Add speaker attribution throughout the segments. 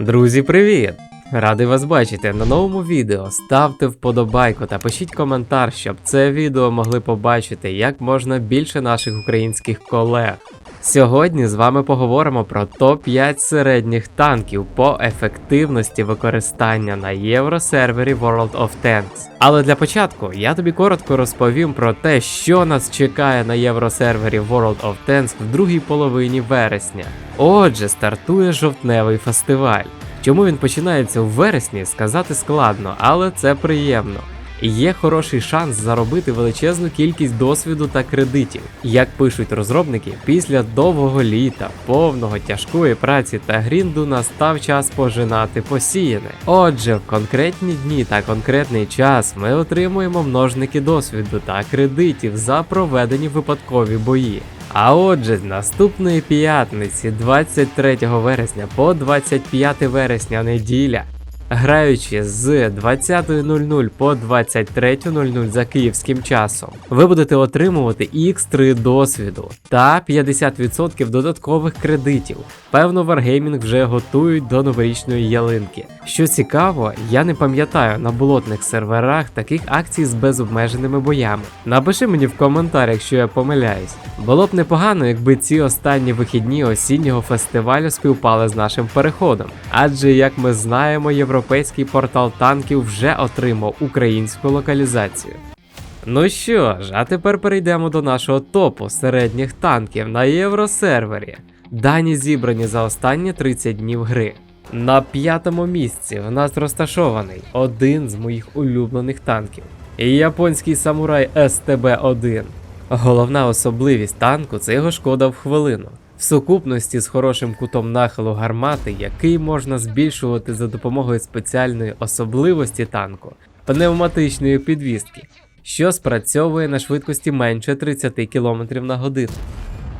Speaker 1: Друзі, привіт! Радий вас бачити на новому відео. Ставте вподобайку та пишіть коментар, щоб це відео могли побачити як можна більше наших українських колег. Сьогодні з вами поговоримо про топ-5 середніх танків по ефективності використання на євросервері World of Tanks. Але для початку я тобі коротко розповім про те, що нас чекає на євросервері World of Tanks в другій половині вересня. Отже, стартує жовтневий фестиваль. Чому він починається у вересні, сказати складно, але це приємно. Є хороший шанс заробити величезну кількість досвіду та кредитів. Як пишуть розробники, після довгого літа, повного тяжкої праці та грінду настав час пожинати посіяне. Отже, в конкретні дні та конкретний час ми отримуємо множники досвіду та кредитів за проведені випадкові бої. А отже, з наступної п'ятниці, 23 вересня по 25 вересня неділя, граючи з 20.00 по 23.00 за київським часом, ви будете отримувати X3 досвіду та 50% додаткових кредитів. Певно, Wargaming вже готують до новорічної ялинки. Що цікаво, я не пам'ятаю на болотних серверах таких акцій з безобмеженими боями. Напиши мені в коментарях, якщо я помиляюсь. Було б непогано, якби ці останні вихідні осіннього фестивалю співпали з нашим переходом. Адже, як ми знаємо, європейський портал танків вже отримав українську локалізацію. Ну що ж, а тепер перейдемо до нашого топу середніх танків на євросервері. Дані зібрані за останні 30 днів гри. На п'ятому місці в нас розташований один з моїх улюблених танків. Японський самурай СТБ-1. Головна особливість танку це його шкода в хвилину. В сукупності з хорошим кутом нахилу гармати, який можна збільшувати за допомогою спеціальної особливості танку пневматичної підвіски, що спрацьовує на швидкості менше 30 км на годину.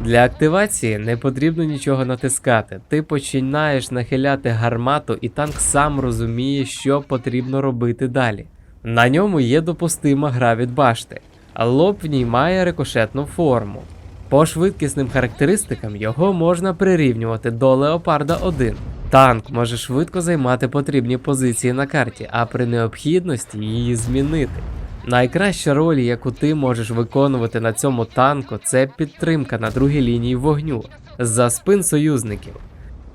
Speaker 1: Для активації не потрібно нічого натискати. Ти починаєш нахиляти гармату, і танк сам розуміє, що потрібно робити далі. На ньому є допустима гра від башти, а лоб в ній має рикошетну форму. По швидкісним характеристикам його можна прирівнювати до Леопарда 1. Танк може швидко займати потрібні позиції на карті, а при необхідності її змінити. Найкраща роль, яку ти можеш виконувати на цьому танку, це підтримка на другій лінії вогню за спин союзників.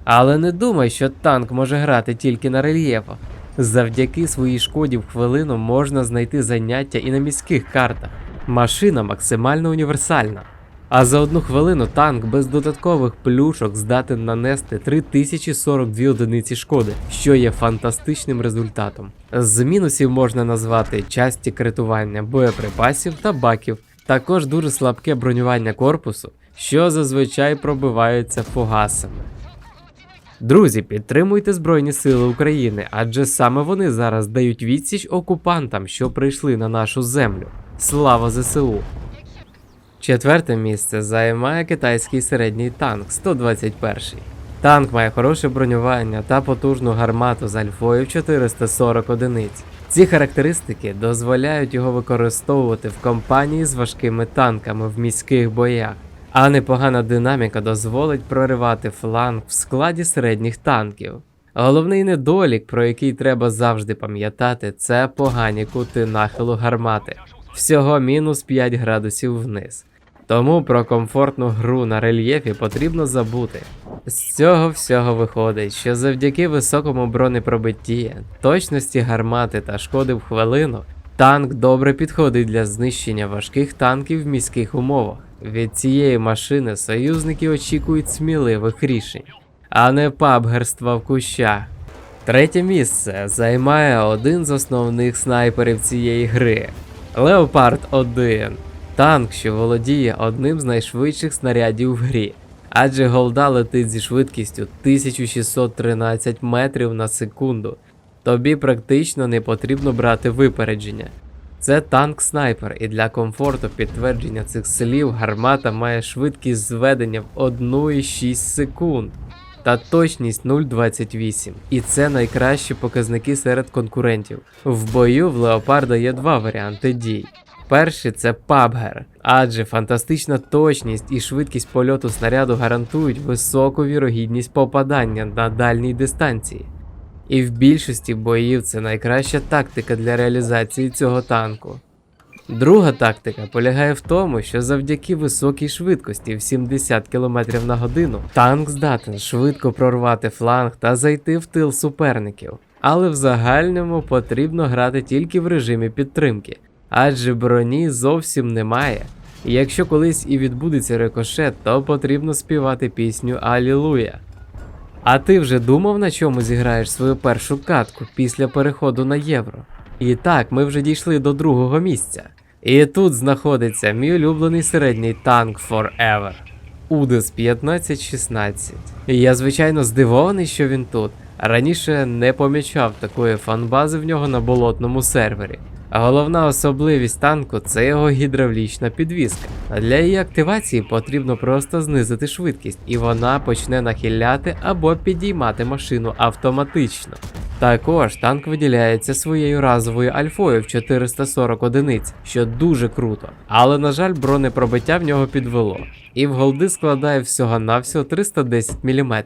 Speaker 1: Але не думай, що танк може грати тільки на рельєфах. Завдяки своїй шкоді в хвилину можна знайти заняття і на міських картах. Машина максимально універсальна. А за одну хвилину танк без додаткових плюшок здатен нанести 3042 одиниці шкоди, що є фантастичним результатом. З мінусів можна назвати часті критування боєприпасів та баків, також дуже слабке бронювання корпусу, що зазвичай пробиваються фугасами. Друзі, підтримуйте Збройні Сили України, адже саме вони зараз дають відсіч окупантам, що прийшли на нашу землю. Слава ЗСУ! Четверте місце займає китайський середній танк 121. Танк має хороше бронювання та потужну гармату з альфою в 440 одиниць. Ці характеристики дозволяють його використовувати в компанії з важкими танками в міських боях. А непогана динаміка дозволить проривати фланг в складі середніх танків. Головний недолік, про який треба завжди пам'ятати, це погані кути нахилу гармати. Всього мінус 5 градусів вниз. Тому про комфортну гру на рельєфі потрібно забути. З цього всього виходить, що завдяки високому бронепробитті, точності гармати та шкоди в хвилину, танк добре підходить для знищення важких танків в міських умовах. Від цієї машини союзники очікують сміливих рішень, а не пабгерства в кущах. Третє місце займає один з основних снайперів цієї гри Леопард 1. Танк, що володіє одним з найшвидших снарядів в грі, адже голда летить зі швидкістю 1613 метрів на секунду. Тобі практично не потрібно брати випередження. Це танк снайпер, і для комфорту підтвердження цих слів гармата має швидкість зведення в 1,6 секунд та точність 0,28. І це найкращі показники серед конкурентів. В бою в Леопарда є два варіанти дій. Перший це PUBG, адже фантастична точність і швидкість польоту снаряду гарантують високу вірогідність попадання на дальній дистанції. І в більшості боїв це найкраща тактика для реалізації цього танку. Друга тактика полягає в тому, що завдяки високій швидкості в 70 км на годину танк здатен швидко прорвати фланг та зайти в тил суперників. Але в загальному потрібно грати тільки в режимі підтримки, адже броні зовсім немає. І якщо колись і відбудеться рикошет, то потрібно співати пісню Алілуя. А ти вже думав, на чому зіграєш свою першу катку після переходу на євро? І так, ми вже дійшли до другого місця. І тут знаходиться мій улюблений середній танк Forever. Удес 1516. І я, звичайно, здивований, що він тут. Раніше не помічав такої фанбази в нього на болотному сервері. Головна особливість танку це його гідравлічна підвізка. А для її активації потрібно просто знизити швидкість, і вона почне нахиляти або підіймати машину автоматично. Також танк виділяється своєю разовою альфою в 440 одиниць, що дуже круто. Але, на жаль, бронепробиття в нього підвело. І в голди складає всього-навсього 310 мм.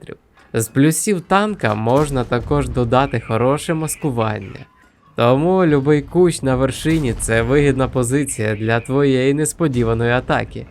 Speaker 1: З плюсів танка можна також додати хороше маскування. Тому любий кущ на вершині це вигідна позиція для твоєї несподіваної атаки.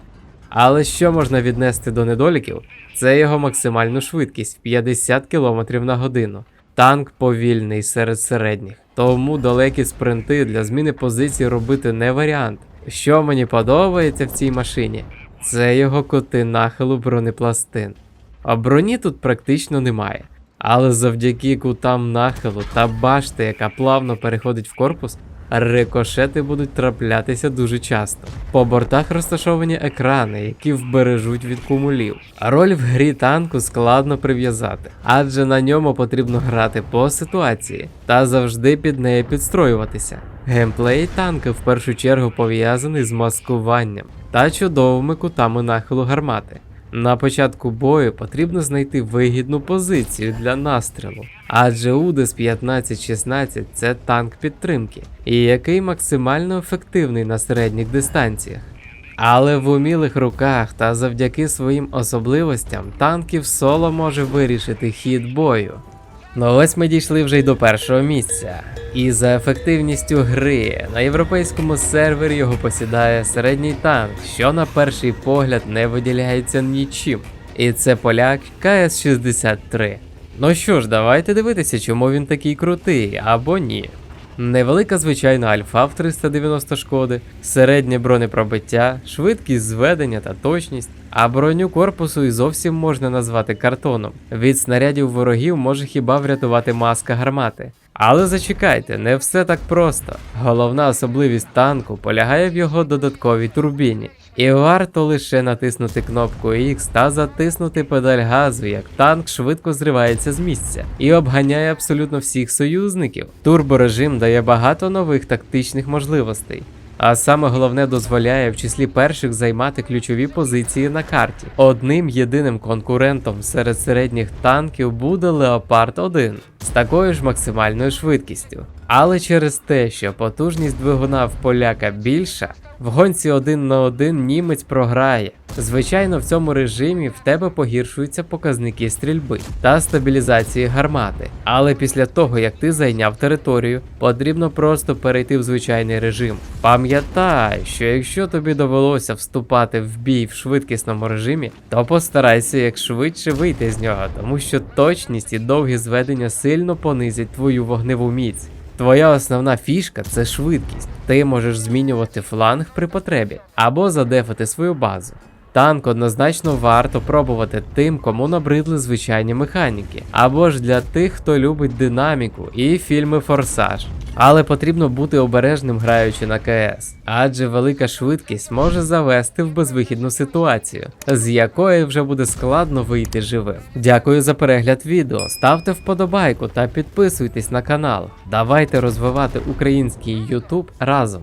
Speaker 1: Але що можна віднести до недоліків, це його максимальну швидкість 50 км на годину. Танк повільний серед середніх, тому далекі спринти для зміни позиції робити не варіант. Що мені подобається в цій машині, це його коти нахилу бронепластин. А броні тут практично немає. Але завдяки кутам нахилу та башти, яка плавно переходить в корпус, рикошети будуть траплятися дуже часто. По бортах розташовані екрани, які вбережуть від кумулів. Роль в грі танку складно прив'язати, адже на ньому потрібно грати по ситуації та завжди під неї підстроюватися. Геймплей танка в першу чергу пов'язаний з маскуванням та чудовими кутами нахилу гармати. На початку бою потрібно знайти вигідну позицію для настрілу, адже Удес 1516 це танк підтримки, і який максимально ефективний на середніх дистанціях. Але в умілих руках та завдяки своїм особливостям танків соло може вирішити хід бою. Ну ось ми дійшли вже й до першого місця. І за ефективністю гри на європейському сервері його посідає середній танк, що на перший погляд не виділяється нічим. І це поляк КС-63. Ну що ж, давайте дивитися, чому він такий крутий або ні. Невелика звичайна альфа в 390 шкоди, середнє бронепробиття, швидкість зведення та точність, а броню корпусу і зовсім можна назвати картоном. Від снарядів ворогів може хіба врятувати маска гармати. Але зачекайте, не все так просто. Головна особливість танку полягає в його додатковій турбіні. І варто лише натиснути кнопку X та затиснути педаль газу, як танк швидко зривається з місця і обганяє абсолютно всіх союзників. Турборежим дає багато нових тактичних можливостей. А саме головне дозволяє в числі перших займати ключові позиції на карті. Одним єдиним конкурентом серед середніх танків буде Леопард 1 з такою ж максимальною швидкістю. Але через те, що потужність двигуна в поляка більша, в гонці один на один німець програє. Звичайно, в цьому режимі в тебе погіршуються показники стрільби та стабілізації гармати. Але після того, як ти зайняв територію, потрібно просто перейти в звичайний режим. Пам'ятай, що якщо тобі довелося вступати в бій в швидкісному режимі, то постарайся як швидше вийти з нього, тому що точність і довгі зведення сильно понизять твою вогневу міць. Твоя основна фішка це швидкість. Ти можеш змінювати фланг при потребі або задефати свою базу. Танк однозначно варто пробувати тим, кому набридли звичайні механіки, або ж для тих, хто любить динаміку і фільми Форсаж. Але потрібно бути обережним граючи на КС, адже велика швидкість може завести в безвихідну ситуацію, з якої вже буде складно вийти живим. Дякую за перегляд відео, ставте вподобайку та підписуйтесь на канал. Давайте розвивати український YouTube разом.